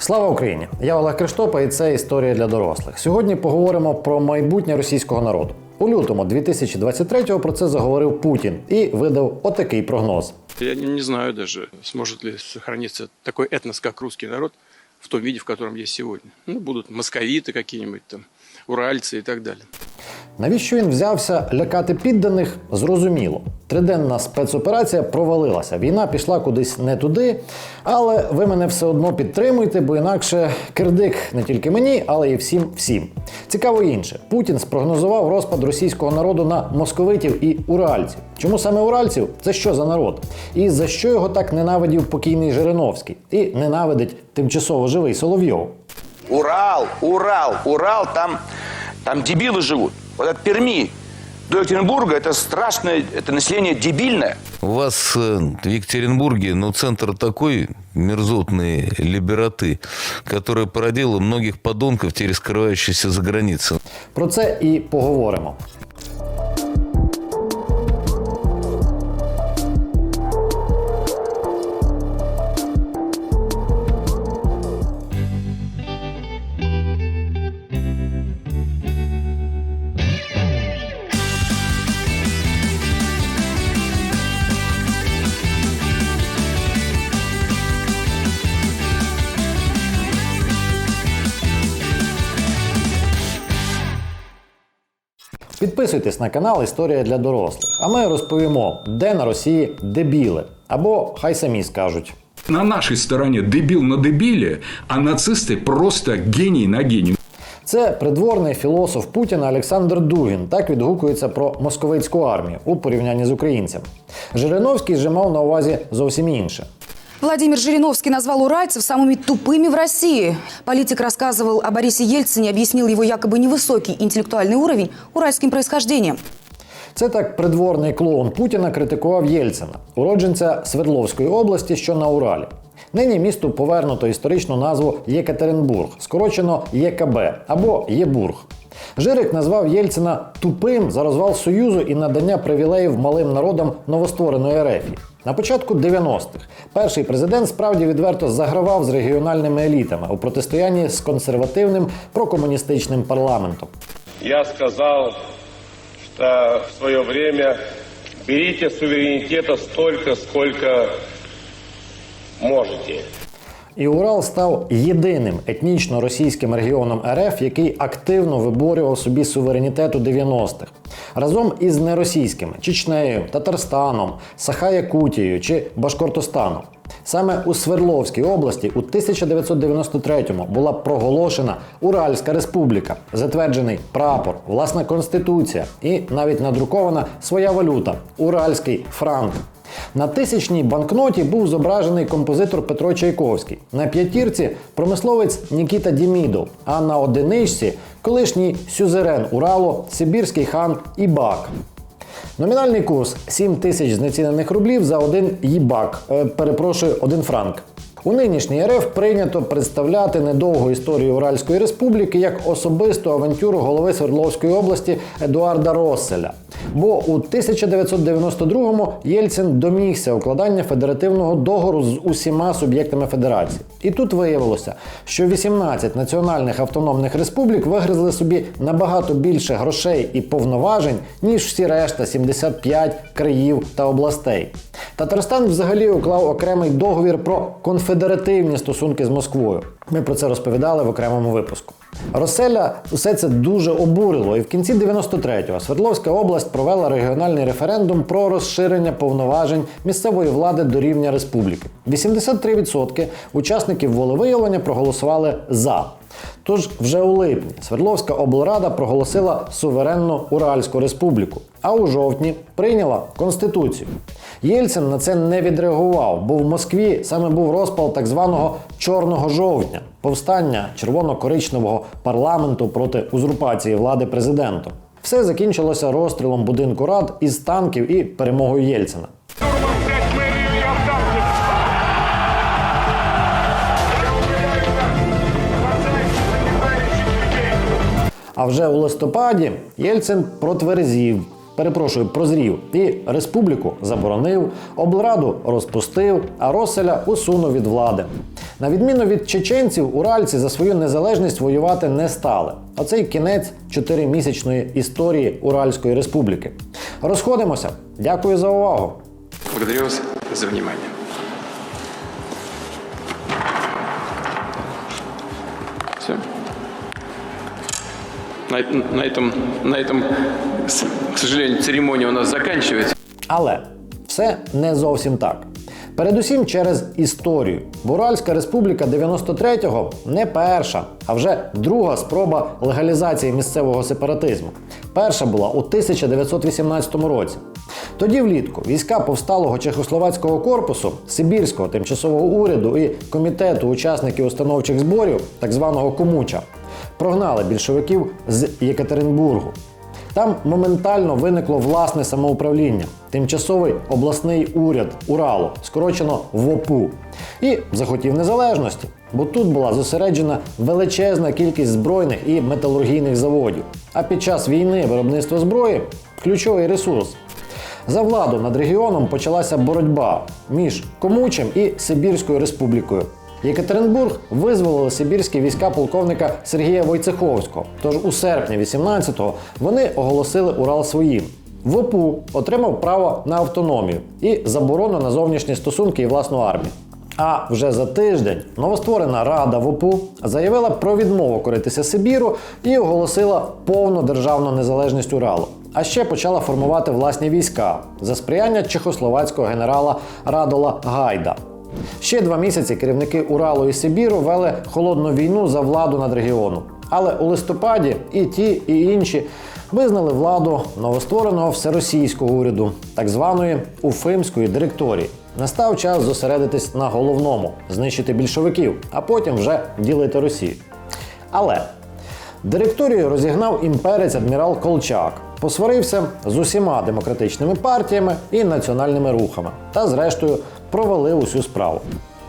Слава Україні! Я Олег Криштопа, і це історія для дорослих. Сьогодні поговоримо про майбутнє російського народу. У лютому 2023-го про це заговорив Путін і видав отакий прогноз. Я не, знаю даже, сможет ли сохраниться такой этнос, как русский народ, в том виде, в котором есть сегодня. Ну, будут московиты какие-нибудь там, уральцы и так далее. Навіщо він взявся лякати підданих? Зрозуміло. Триденна спецоперація провалилася. Війна пішла кудись не туди, але ви мене все одно підтримуєте, бо інакше кирдик не тільки мені, але й всім всім. Цікаво інше. Путін спрогнозував розпад російського народу на московитів і уральців. Чому саме уральців? Це що за народ? І за що його так ненавидів покійний Жириновський? І ненавидить тимчасово живий Соловйов? Урал, Урал, Урал, там, там дебилы живут. Вот от Перми до Екатеринбурга это страшное, это население дебильное. У вас э, в Екатеринбурге, ну, центр такой мерзотной либераты, которая породила многих подонков, теперь скрывающихся за границей. Про це і поговоримо. Підписуйтесь на канал Історія для дорослих. А ми розповімо, де на Росії дебіли. Або хай самі скажуть. На нашей стороне дебил на дебиле, а нацисты просто гений на гений. Це придворний філософ Путіна Олександр Дугін. Так відгукується про московицьку армію у порівнянні з українцями. Жириновський же мав на увазі зовсім інше. Владимир Жириновский назвал уральцев самыми тупыми в России. Политик рассказывал о Борисе Ельцине, объяснил его якобы невысокий интеллектуальный уровень уральским происхождением. Це так придворний клоун Путіна критикував Єльцина, уродженця Свердловської області, що на Уралі. Нині місту повернуто історичну назву Єкатеринбург, скорочено ЄКБ або Єбург. Жирик назвав Єльцина тупим за розвал Союзу і надання привілеїв малим народам новоствореної Ерефії. На початку 90-х перший президент справді відверто загравав з регіональними елітами у протистоянні з консервативним прокомуністичним парламентом. Я сказав, що в своє время беріть суверенітету столько, скільки можете. І Урал став єдиним етнічно російським регіоном РФ, який активно виборював собі суверенітет у 90-х. Разом із неросійськими Чечнею, Татарстаном, Саха-Якутією чи Башкортостаном. Саме у Свердловській області у 1993-му була проголошена Уральська республіка, затверджений прапор, власна конституція і навіть надрукована своя валюта уральський франк. На тисячній банкноті був зображений композитор Петро Чайковський. На п'ятірці промисловець Нікіта Дімідов, а на одиничці колишній сюзерен Уралу, Сибірський хан Ібак. Номінальний курс 7 тисяч знецінених рублів за один їбак, е, перепрошую, один франк. У нинішній РФ прийнято представляти недовгу історію Уральської республіки як особисту авантюру голови Свердловської області Едуарда Росселя. Бо у 1992-му Єльцин домігся укладання федеративного договору з усіма суб'єктами федерації. І тут виявилося, що 18 національних автономних республік вигризли собі набагато більше грошей і повноважень, ніж всі решта 75 країв та областей. Татарстан взагалі уклав окремий договір про конфедеративні стосунки з Москвою. Ми про це розповідали в окремому випуску. Роселя усе це дуже обурило, і в кінці 93-го Свердловська область провела регіональний референдум про розширення повноважень місцевої влади до рівня республіки. 83% учасників волевиявлення проголосували за. Тож вже у липні Свердловська облрада проголосила суверенну Уральську республіку, а у жовтні прийняла конституцію. Єльцин на це не відреагував, бо в Москві саме був розпал так званого чорного жовтня повстання червоно-коричневого парламенту проти узурпації влади президентом. Все закінчилося розстрілом будинку рад із танків і перемогою Єльцина. А вже у листопаді Єльцин протверзів, перепрошую, прозрів і республіку заборонив, облраду розпустив, а Роселя усунув від влади. На відміну від чеченців, уральці за свою незалежність воювати не стали. Оцей кінець чотиримісячної історії Уральської республіки. Розходимося. Дякую за увагу. Благодарю вас за внимание. Все. На, на этом, на этом, к сожалению, церемония у нас заканчивается. Але все не зовсім так. Передусім через історію. Бо Уральська республіка 93-го не перша, а вже друга спроба легалізації місцевого сепаратизму. Перша була у 1918 році. Тоді влітку війська повсталого Чехословацького корпусу, Сибірського тимчасового уряду і комітету учасників установчих зборів, так званого Комуча, прогнали більшовиків з Єкатеринбургу. Там моментально виникло власне самоуправління, тимчасовий обласний уряд Уралу, скорочено ВОПУ, і захотів незалежності, бо тут була зосереджена величезна кількість збройних і металургійних заводів. А під час війни виробництво зброї ключовий ресурс. За владу над регіоном почалася боротьба між Комучем і Сибірською республікою. Єкатеринбург визволили сибірські війська полковника Сергія Войцеховського. Тож у серпні 18-го вони оголосили Урал своїм. ВОПУ отримав право на автономію і заборону на зовнішні стосунки і власну армію. А вже за тиждень новостворена Рада ВОПУ заявила про відмову коритися Сибіру і оголосила повну державну незалежність Уралу. А ще почала формувати власні війська за сприяння чехословацького генерала Радола Гайда. Ще два місяці керівники Уралу і Сибіру вели холодну війну за владу над регіоном. Але у листопаді і ті, і інші визнали владу новоствореного всеросійського уряду, так званої Уфимської директорії. Настав час зосередитись на головному знищити більшовиків, а потім вже ділити Росію. Але директорію розігнав імперець адмірал Колчак, посварився з усіма демократичними партіями і національними рухами та, зрештою, провалив усю справу.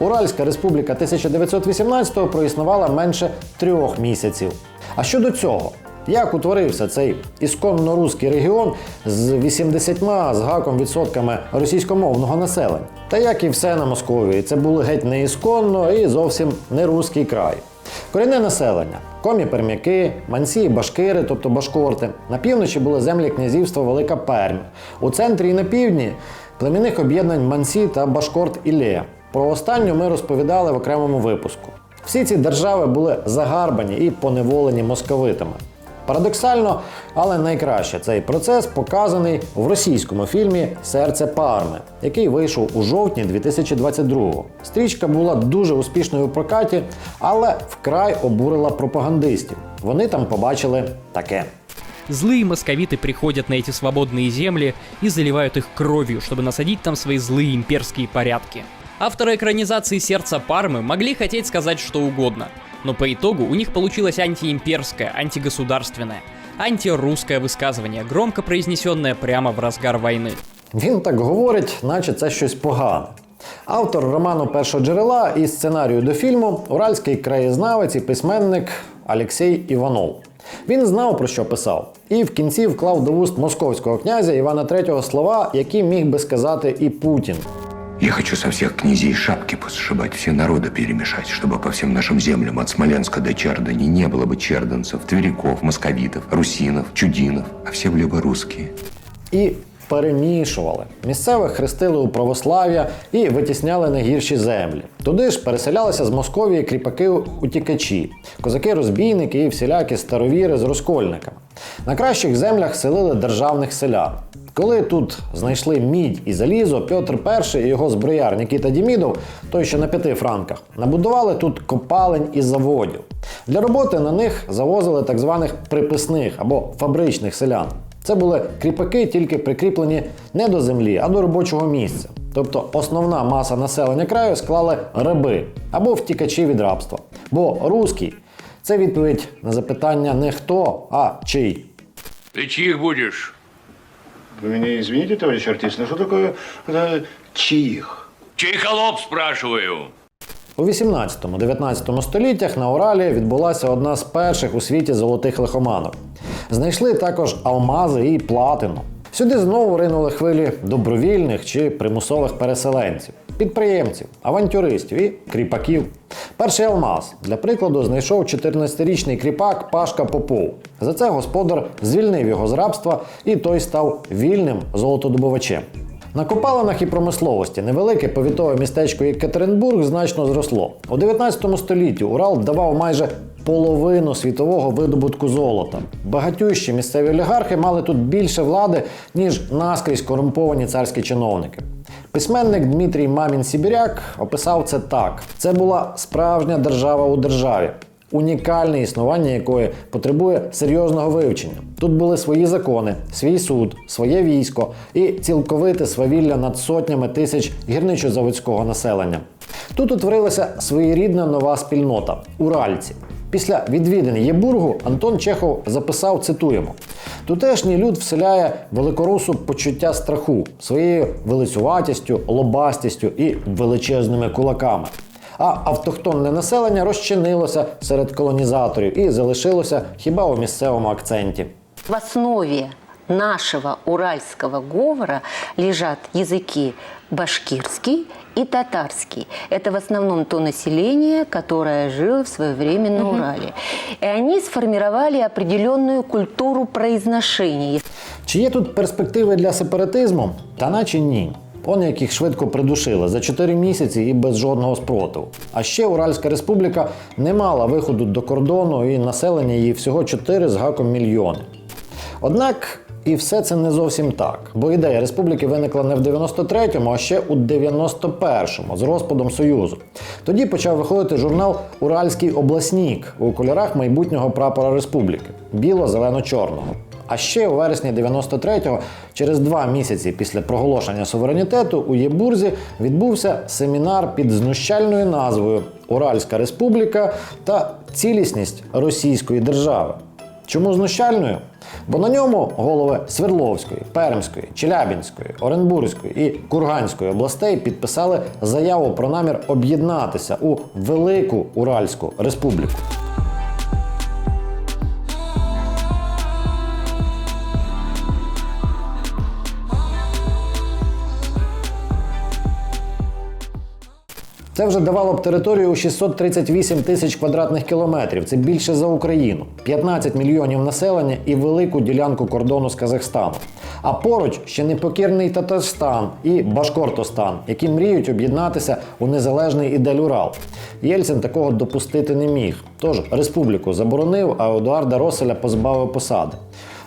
Уральська республіка 1918-го проіснувала менше трьох місяців. А щодо цього, як утворився цей ісконно руський регіон з 80 з гаком відсотками російськомовного населення? Та як і все на Московії, це були геть не ісконно і зовсім не руський край. Корінне населення комі пермяки, мансі і башкири, тобто башкорти. На півночі були землі князівства Велика Пермь. У центрі і на півдні племінних об'єднань Мансі та Башкорт Ілея. Про останню ми розповідали в окремому випуску. Всі ці держави були загарбані і поневолені московитами. Парадоксально, але найкраще цей процес показаний в російському фільмі Серце Парми, який вийшов у жовтні 2022-го. Стрічка була дуже успішною у прокаті, але вкрай обурила пропагандистів. Вони там побачили таке. Злые московиты приходят на эти свободные земли и заливают их кровью, чтобы насадить там свои злые имперские порядки. Авторы экранизации «Сердца Пармы» могли хотеть сказать что угодно, но по итогу у них получилось антиимперское, антигосударственное, антирусское высказывание, громко произнесенное прямо в разгар войны. Він так говорить, наче це щось погане. Автор роману першого джерела і сценарію до фільму уральський краєзнавець і письменник Алексій Іванов. Він знав про що писав, і в кінці вклав до вуст московського князя Івана III слова, які міг би сказати і Путін. Я хочу со всех князей шапки посшибать, все народы перемешать, чтобы по всем нашим землям от Смоленска до Чардани не было бы черданцев, тверяков, московитов, русинов, чудинов, а все были бы русские. і перемішували. Місцевих хрестили у православ'я і витісняли на гірші землі. Туди ж переселялися з Московії кріпаки-утікачі, козаки-розбійники і всілякі старовіри з розкольниками. На кращих землях селили державних селян. Коли тут знайшли мідь і залізо, Петр І і його зброяр Нікіта Дімідов, той що на п'яти франках, набудували тут копалень і заводів. Для роботи на них завозили так званих приписних або фабричних селян. Це були кріпаки, тільки прикріплені не до землі, а до робочого місця. Тобто основна маса населення краю склали раби або втікачі від рабства. Бо руський це відповідь на запитання не хто, а чий. Ты чьих будешь? Вы меня извините, товарищ артист, но что такое э, чьих? Чей холоп, спрашиваю? У 18-19 століттях на Уралі відбулася одна з перших у світі золотих лихоманок. Знайшли також алмази і платину. Сюди знову ринули хвилі добровільних чи примусових переселенців. підприємців, авантюристів і кріпаків. Перший алмаз для прикладу знайшов 14-річний кріпак Пашка Попов. За це господар звільнив його з рабства, і той став вільним золотодобувачем. На копалинах і промисловості невелике повітове містечко Єкатеринбург значно зросло. У 19 столітті Урал давав майже половину світового видобутку золота. Багатющі місцеві олігархи мали тут більше влади, ніж наскрізь корумповані царські чиновники. Письменник Дмитрій Мамін Сібіряк описав це так: це була справжня держава у державі. Унікальне існування якої потребує серйозного вивчення. Тут були свої закони, свій суд, своє військо і цілковите свавілля над сотнями тисяч гірничо-заводського населення. Тут утворилася своєрідна нова спільнота уральці. Після відвідин Єбургу Антон Чехов записав, цитуємо: Тутешній люд вселяє великорусу почуття страху своєю велицюватістю, лобастістю і величезними кулаками. А автохтонне населення розчинилося серед колонізаторів і залишилося хіба у місцевому акценті. В основе нашего уральского говора лежат языки башкирский и татарский. Это в основном то население, которое жило в свое время на Урале. И они сформировали определенную культуру произношения. Чи є тут перспективи для сепаратизму? Та наче ні. Он як їх швидко придушили за 4 місяці і без жодного спротиву. А ще Уральська республіка не мала виходу до кордону і населення її всього 4 з гаком мільйони. Однак і все це не зовсім так, бо ідея республіки виникла не в 93-му, а ще у 91-му з розпадом Союзу. Тоді почав виходити журнал Уральський обласнік у кольорах майбутнього прапора республіки біло-зелено-чорного. А ще у вересні 93-го, через два місяці після проголошення суверенітету, у Єбурзі відбувся семінар під знущальною назвою Уральська Республіка та цілісність Російської держави. Чому знущальною? Бо на ньому голови Свердловської, Пермської, Челябінської, Оренбурзької і Курганської областей підписали заяву про намір об'єднатися у Велику Уральську Республіку. Це вже давало б територію у 638 тисяч квадратних кілометрів. Це більше за Україну, 15 мільйонів населення і велику ділянку кордону з Казахстаном. А поруч ще непокірний Татарстан і Башкортостан, які мріють об'єднатися у незалежний ідель Урал. Єльцин такого допустити не міг. Тож республіку заборонив, а Едуарда Роселя позбавив посади.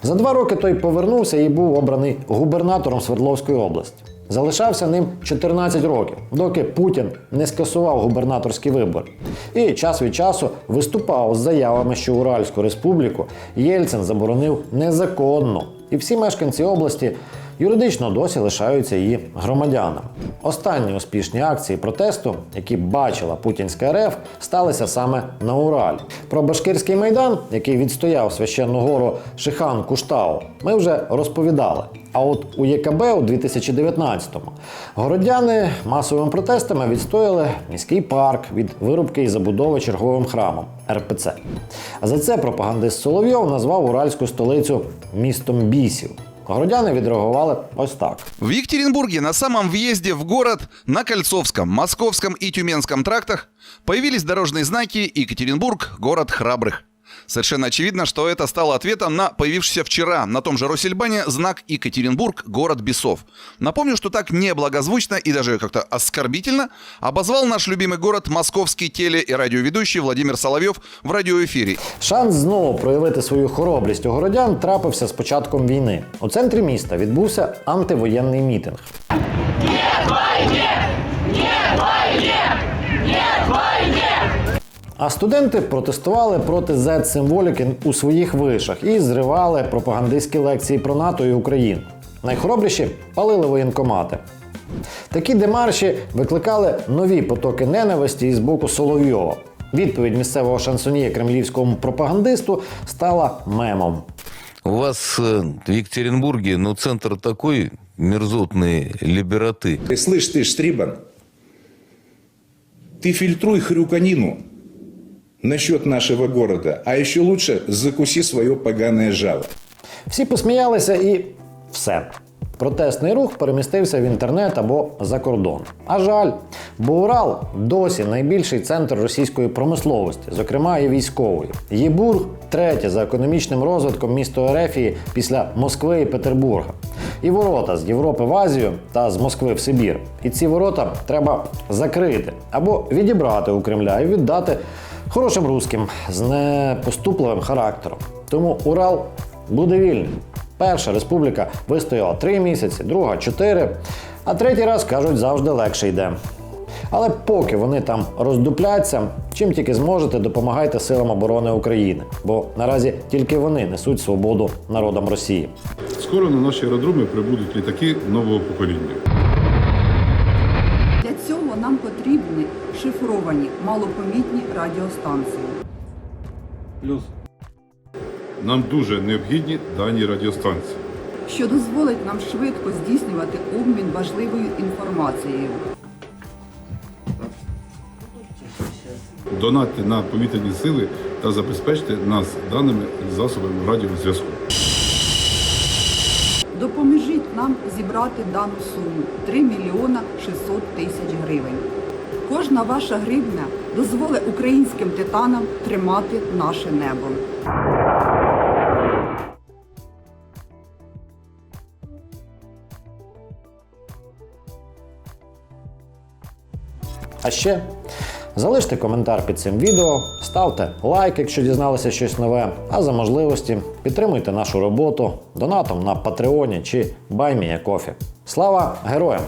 За два роки той повернувся і був обраний губернатором Свердловської області. Залишався ним 14 років, доки Путін не скасував губернаторські вибори. І час від часу виступав з заявами, що Уральську республіку Єльцин заборонив незаконно. І всі мешканці області юридично досі лишаються її громадянами. Останні успішні акції протесту, які бачила путінська РФ, сталися саме на Уралі. Про Башкирський майдан, який відстояв священну гору Шихан Куштау, ми вже розповідали. А от у ЄКБ у 2019-му городяни масовими протестами відстояли міський парк від вирубки і забудови черговим храмом РПЦ. А за це пропагандист Соловйов назвав уральську столицю містом бісів. Городяни відреагували ось так. В Екатеринбурге на самом въезде в город на Кольцовском, Московском и Тюменском трактах появились дорожные знаки «Екатеринбург – город храбрых». Совершенно очевидно, что это стало ответом на появившийся вчера на том же Россельбане знак «Екатеринбург – город бесов». Напомню, что так неблагозвучно и даже как-то оскорбительно обозвал наш любимый город московский теле- и радиоведущий Владимир Соловьев в радиоэфире. Шанс знову проявити свою хоробрість у городян трапився з початком війни. У центрі міста відбувся антивоєнний мітинг. А студенти протестували проти Z-символіки у своїх вишах і зривали пропагандистські лекції про НАТО і Україну. Найхоробріші палили воєнкомати. Такі демарші викликали нові потоки ненависті із боку Соловйова. Відповідь місцевого шансоньє кремлівському пропагандисту стала мемом. У вас э, в Екатеринбурге, ну, центр такой мерзотные либераты. Слышь ты, Штрибан, ты фильтруй хрюканину насчет нашего города, а еще лучше закуси свое поганое жало. Всі посміялися і все. Протестний рух перемістився в інтернет або за кордон. А жаль, бо Урал досі найбільший центр російської промисловості, зокрема і військової. Єбург третє за економічним розвитком місто Ерефії після Москви і Петербурга. І ворота з Європи в Азію та з Москви в Сибір. І ці ворота треба закрити або відібрати у Кремля і віддати хорошим русським з непоступливим характером. Тому Урал буде вільним. Перша республіка вистояла три місяці, друга чотири, а третій раз кажуть завжди легше йде. Але поки вони там роздупляться, чим тільки зможете, допомагайте силам оборони України, бо наразі тільки вони несуть свободу народам Росії. Скоро на наші аеродроми прибудуть літаки нового покоління. Для цього нам потрібні шифровані малопомітні радіостанції. Плюс. Нам дуже необхідні дані радіостанції. що дозволить нам швидко здійснювати обмін важливою інформацією. Донатьте на повітряні сили та забезпечте нас даними засобами радіозв'язку. Допоможіть нам зібрати дану суму 3 мільйона 600 тисяч гривень. Кожна ваша гривня дозволить українським титанам тримати наше небо. А ще залиште коментар під цим відео, ставте лайк, якщо дізналися щось нове. А за можливості підтримуйте нашу роботу донатом на Патреоні чи Баймія Кофі. Слава героям!